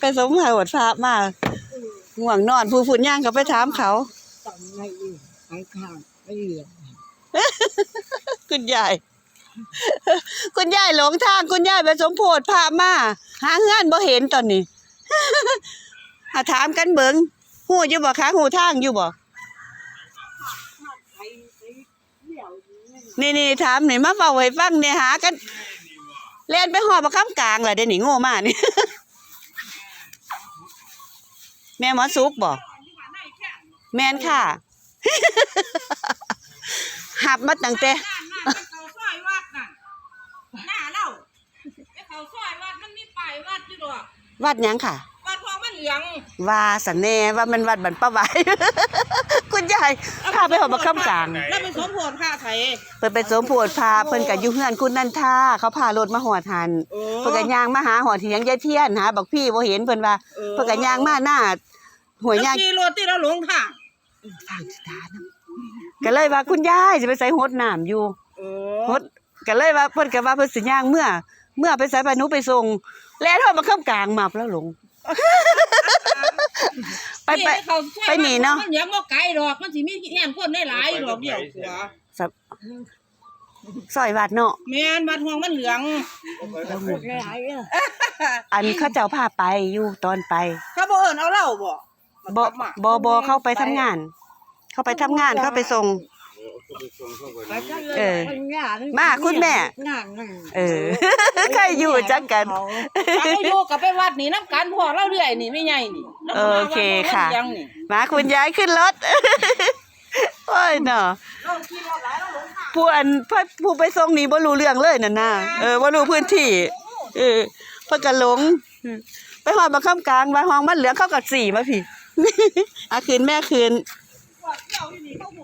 ไปสมหาหดพระมาง่วงนอนผู้ฝุ่นย่างก็ไปถามเขาต้องไม่อื่นไปข้างไปเหลียงคุณยายคุณยายหลงทางคุณยายไปสมโพธิพามาหาเฮือนบ่เห็นตอนนี้หาถามกันเบิงฮู้อยู่บ่คะฮู้ทางอยู่บ่ไปไปเหลียวนี่นี่นี่ถามนี่มาเฝ้าให้ฟังเนี่ยหากันเล่นไปหอบประคำกลางล่ะเดี๋ยวนี้โง่มากนี่ แม่หมอสุกบ่แม่นค่ะ หับมาตั้งแต่เขาซอยวัดน่ะหน้าเล่าไอ้เขาซอยวัดมันมีป้ายวัดอยู่ดอกวัดหยังค่ะ วัดทองมันเหลืองว่าสันแน่ว่ามันวัดบันป้าไหว คุณยายพาไปหอบประคำกลาง แล้วเป็นสมโพธิค่าไทยเพิ่นไปสมโพธิพาเพิ่นก็อยู่เฮือนคุณนันทาเขาพารถมาหอดหันโอ้เพิ่นก็ย่างมาหาหอดเถียงยายเทียนหาบักพี่บ่เห็นเพิ่นว่าเพิ่นก็ย่างมาหน้าหวยย่าง ขี่รถที่เราหลงทางทางสตาร์นํก็เลยว่าคุณยายสิไปใส่หดน้ำอยู่โอ้หดก็เลยว่าเพิ่นก็ว่าเพิ่นสิย่างเมื่อ เมื่อไปใส่ไปหนูไปส่งแล้วเฮามาเข้ากลางมับแล้วหลง ไปไปเขาซอยไปหนีเนาะ มันเหลืองบ่ไกลดอกมันสิมีแห่นคนได้หลายดอกเดียวกว่าสับซอยวัดเนาะแม่นวัดทองมันเหลืองไม่หายเลยอันเขาเจ้าพาไปอยู่ตอนไปเขาบ่เอิ้นเอาเหล้าบ่บ่บ่บ่เข้าไปทำงาน เข้าไปทำงานเข้าไปส่งไปกัน เลยเออคนหญ้านี่มาคุณแม่ งานนั่นเออใครอยู่จักกันเขาเขาอยู่กับไปวัดนี่นํกันพ่อเราเรื่อยนี่ไม่ใหญ่นี่แล้วก็มาโอเควัดทองมันค่ะเหลืองนี่มาคุณยายขึ้นรถ โอ้ยเนาะเราขี่รถหลายเราหลงทางผู้อันพระผู้ไปส่งนี่บ่รู้เรื่องเลยนั่นน่ะเออบ่รู้พื้นที่ เออเพิ่นก็หลง ไปฮอดบักคำกลางว่าห้องมันเหลืองเข้ากับสีมาพี่อาคืนแม่คืน พวกเที่ยวอยู่นี่เขาหู